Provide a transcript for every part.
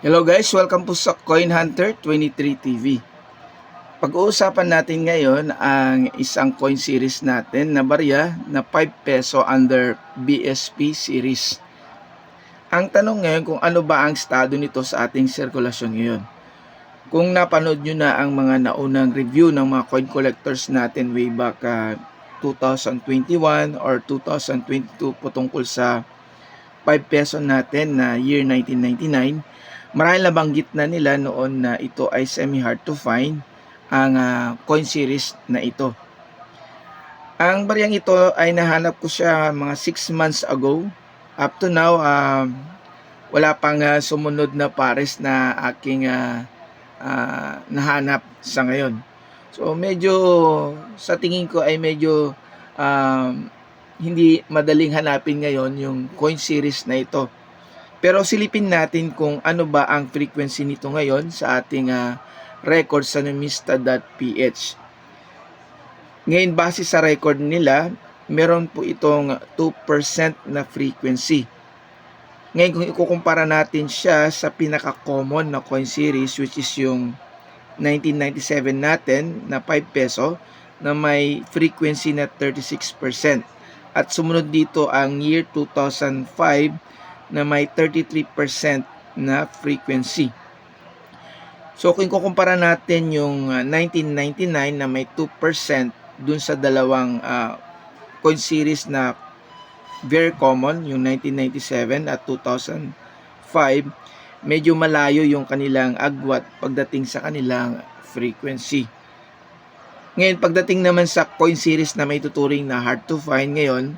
Hello guys, welcome po sa Coin Hunter 23 TV. Pag-uusapan natin ngayon ang isang coin series natin na barya na 5 peso under BSP series. Ang tanong ngayon kung ano ba ang estado nito sa ating sirkulasyon ngayon. Kung napanood nyo na ang mga naunang review ng mga coin collectors natin way back ah, 2021 or 2022 po tungkol sa 5 peso natin na year 1999, marahil nabanggit na nila noon na ito ay semi-hard to find ang ah, coin series na ito. Ang bariyang ito ay nahanap ko siya mga 6 months ago. Up to now, ah, wala pang ah, sumunod na pares na aking ah, ah, nahanap sa ngayon. So medyo sa tingin ko ay medyo um, hindi madaling hanapin ngayon yung coin series na ito. Pero silipin natin kung ano ba ang frequency nito ngayon sa ating ah, record sa numista.ph. Ngayon base sa record nila, meron po itong 2% na frequency. Ngayon kung ikukumpara natin siya sa pinaka-common na coin series which is yung 1997 natin na 5 peso na may frequency na 36%. At sumunod dito ang year 2005 na may 33% na frequency. So kung kukumpara natin yung ah, 1999 na may 2% dun sa dalawang ah, coin series na very common, yung 1997 at 2005, medyo malayo yung kanilang agwat pagdating sa kanilang frequency. Ngayon, pagdating naman sa coin series na may tuturing na hard to find ngayon,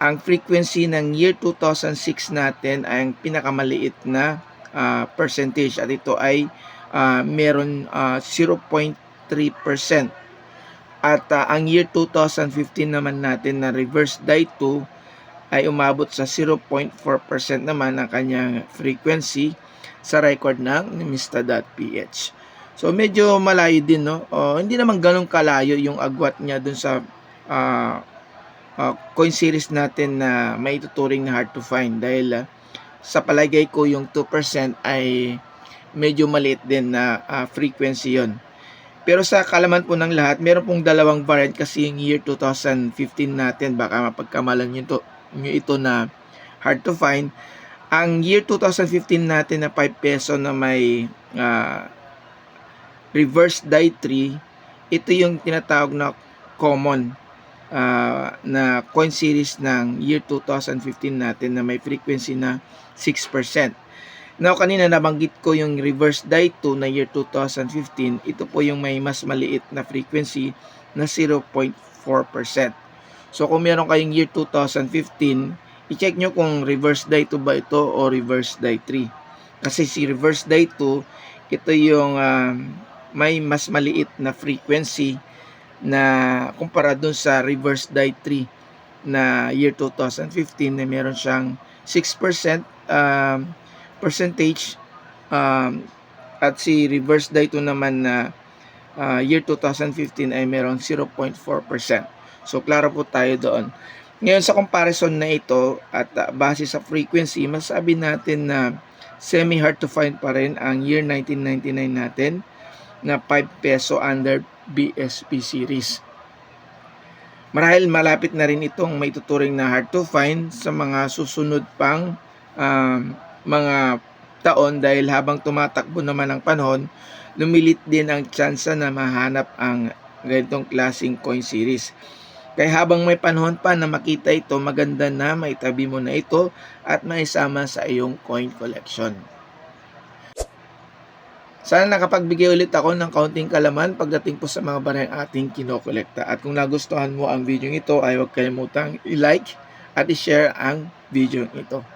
ang frequency ng year 2006 natin ay ang pinakamaliit na ah, percentage at ito ay ah, meron ah, 0.3%. At ah, ang year 2015 naman natin na reverse die 2 ay umabot sa 0.4% naman ang kanyang frequency sa record ng nimista.ph. So medyo malayo din no. O, hindi naman ganun kalayo yung agwat niya dun sa ah, ah, coin series natin na may tuturing na hard to find dahil ah, sa palagay ko yung 2% ay medyo maliit din na ah, frequency yon. Pero sa kalaman po ng lahat, meron pong dalawang variant kasi yung year 2015 natin, baka mapagkamalan nyo, to, nyo ito na hard to find. Ang year 2015 natin na 5 peso na may ah, reverse die 3, ito yung tinatawag na common ah, na coin series ng year 2015 natin na may frequency na 6%. Now, kanina nabanggit ko yung reverse die 2 na year 2015. Ito po yung may mas maliit na frequency na 0.4%. So, kung meron kayong year 2015, i-check nyo kung reverse die 2 ba ito o reverse die 3. Kasi si reverse die 2, ito yung um, may mas maliit na frequency na kumpara dun sa reverse die 3 na year 2015 na meron siyang 6% um, percentage um, at si reverse die 2 naman na uh, year 2015 ay meron 0.4%. So klaro po tayo doon. Ngayon sa comparison na ito at uh, base sa frequency, masabi natin na semi hard to find pa rin ang year 1999 natin na 5 peso under BSP series. Marahil malapit na rin itong may tuturing na hard to find sa mga susunod pang um, mga taon dahil habang tumatakbo naman ang panahon, lumilit din ang tsansa na mahanap ang ganitong klaseng coin series. Kaya habang may panahon pa na makita ito, maganda na maitabi mo na ito at maisama sa iyong coin collection. Sana nakapagbigay ulit ako ng kaunting kalaman pagdating po sa mga barang ating kinokolekta. At kung nagustuhan mo ang video ito ay huwag kalimutang i-like at i-share ang video ito.